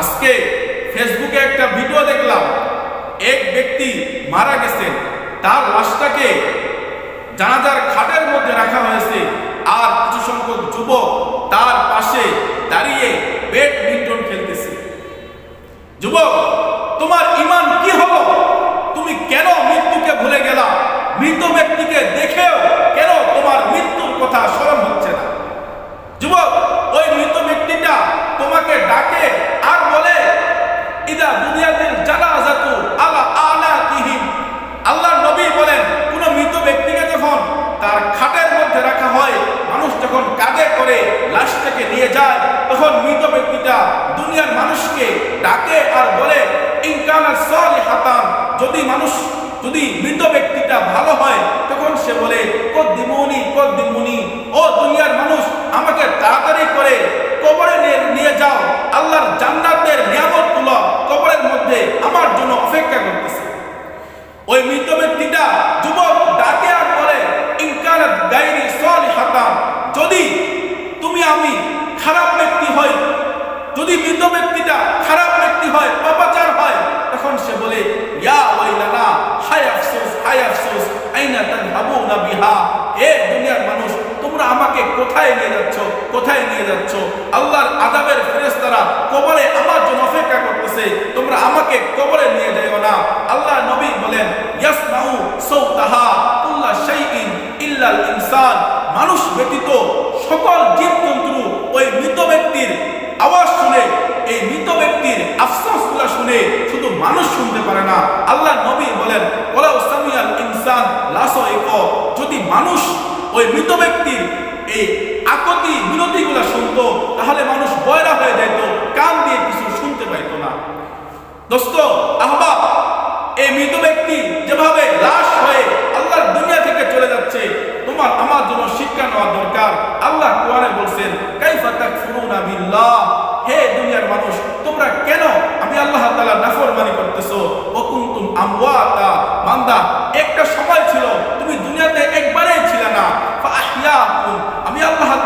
আজকে ফেসবুকে একটা ভিডিও দেখলাম। এক ব্যক্তি মারা গেছেন তার লাশটাকে জানাজার খাটের মধ্যে রাখা হয়েছে। আর কিছু সংখ্যক যুবক তার পাশে দাঁড়িয়ে ব্যাডমিন্টন খেলতেছে। যুবক, তোমার ইমান কি হলো? তুমি কেন মৃত্যুকে ভুলে গেলা? মৃত ব্যক্তিকে দেখেও কেন তোমার মৃত্যুর কথা স্মরণ হচ্ছে না যুবক ওই মৃত ব্যক্তিটা তোমাকে ডাকে আর বলে ইদা বুনিয়াদিল জানাজাতু আলা আলা কিহিম আল্লাহর নবী বলেন কোন মৃত ব্যক্তিকে যখন তার খাটের মধ্যে রাখা হয় মানুষ যখন কাঁধে করে লাশটাকে নিয়ে যায় তখন মৃত ব্যক্তিটা দুনিয়ার মানুষকে ডাকে আর বলে ইনকানা সালিহাতান যদি মানুষ, যদি মৃত ব্যক্তিটা ভালো হয়, তখন সে বলে কদ্দিমুনি কদ্দিমুনি ও দুনিয়ার মানুষ, আমাকে তাড়াতাড়ি করে কবরে নিয়ে যাও। আল্লাহর জান্নাতের নিয়ামতগুলো কবরের মধ্যে আমার জন্য অপেক্ষা করতেছে। ওই মৃত ব্যক্তিটা যুবক ডাকে আর বলে ইনকানাত গায়রি সালিহাতান, যদি তুমি আমি খারাপ ব্যক্তি হই, যদি মৃত ব্যক্তিটা খারাপ ব্যক্তি হয় পাপাচার সে বলে, ইয়া ওয়াইলানা, হায় আফসোস হায় আফসোস, আইনা তাযহাবুনা বিহা, এ দুনিয়ার মানুষ, তোমরা আমাকে কোথায় নিয়ে যাচ্ছ, কোথায় নিয়ে যাচ্ছ? আল্লাহর ফেরেশতারা কবরে আমার জন্য অপেক্ষা করতেছে, তোমরা আমাকে কবরে নিয়ে যাও না। আল্লাহ নবী বলেন, ইয়াসমাউ সাউতাহা কুল্লা শাইইন ইনসান। মানুষ ব্যতীত সকল জীবজন্তু ওই মৃত ব্যক্তির আওয়াজ শুনে এই মৃত ব্যক্তির আফসোসগুলো শুনে শুধু মানুষ শুনতে পারে না আল্লাহ নবী বলেন ওলাউ সামিয়াল ইনসান লাসাইক যদি মানুষ ওই মৃত ব্যক্তির এই আকতি বিনতিগুলো শুনতো, তাহলে মানুষ বয়রা হয়ে যেত কান দিয়ে কিছু শুনতে পাইতো না। দোস্ত, আহবাব, এই মৃত ব্যক্তি যেভাবে লাশ হয়ে আল্লাহর দুনিয়া থেকে চলে যাচ্ছে, তোমার, আমার জন্য শিক্ষা নেওয়া দরকার। আল্লাহ কোরআনে বলছেন, কাইফা তাকফুরুনা বিল্লাহ। হে দুনিয়ার মানুষ, তোমরা কেন আমি আল্লাহ তাআলা নাফরমানি করতেছো? ও কুনতুম আমওয়াতা, বান্দা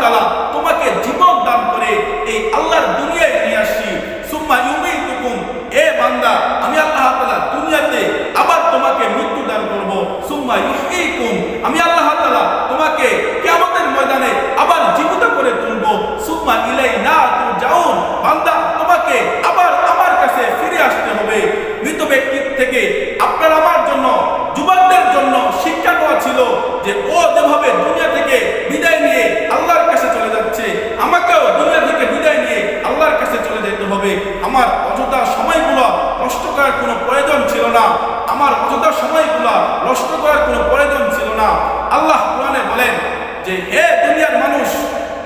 আল্লাহ তোমাকে জীবন দান করে এই আল্লাহর দুনিয়ায় নিয়ে আসছি। সুম্মা ইউমিতুকুম এ বান্দা, আমি আল্লাহ তালা দুনিয়াতে আবার তোমাকে মৃত্যু দান করব। সুম্মা ইউহয়িকুম আমি আল্লাহ তাআলা তোমাকে কিয়ামতের ময়দানে আবার জীবিত করে তুলব সুম্মা ইলাইনা তুরজাউন বান্দা তোমাকে আবার আমার কাছে ফিরে আসতে হবে মৃত ব্যক্তির থেকে আপনার আমার জন্য যুবকদের জন্য শিক্ষা দেওয়া ছিল যে ও যেভাবে দুনিয়া থেকে বিদায় নিয়ে আল্লাহর কাছে চলে যাচ্ছে আমাকেও দুনিয়া থেকে বিদায় নিয়ে আল্লাহর কাছে চলে যেতে হবে আমার অযথা সময়গুলো নষ্ট করার কোনো প্রয়োজন ছিল না আমার অযথা সময়গুলো নষ্ট করার কোনো প্রয়োজন ছিল না আল্লাহ কোরআনে বলেন যে হে দুনিয়ার মানুষ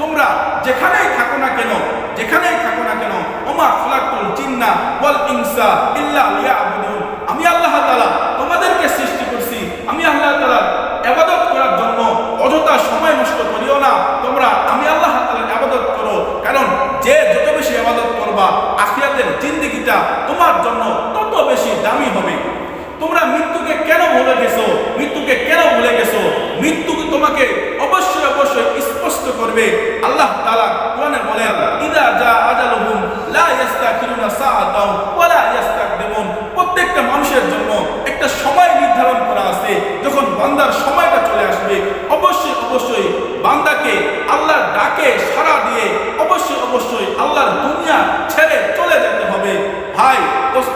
তোমরা যেখানেই থাকো না কেন যেখানেই থাকো না কেন ওমা খলাকুল জিন্না ওয়াল ইনসা ইল্লা লিয়াবুদুন। আমি আল্লাহ তাআলা তোমাদেরকে সৃষ্টি করছি। আমি আল্লাহ তাআলা ইবাদত করার জন্য অযথা সময় নষ্ট করিও না। তোমরা, আমি আল্লাহ তাআলার ইবাদত করো। কারণ যে যত বেশি ইবাদত করবা, আখিরাতের জিন্দেগিটা তোমার জন্য তত বেশি দামি হবে। তোমরা মৃত্যুকে কেন ভুলে গেছো? মৃত্যুকে কেন ভুলে গেছো? মৃত্যুকে তোমাকে অবশ্যই অবশ্যই স্পষ্ট করবে। আল্লাহর সারা দিয়ে অবশ্যই অবশ্যই আল্লাহর দুনিয়া ছেড়ে চলে যেতে হবে। ভাই দোস্ত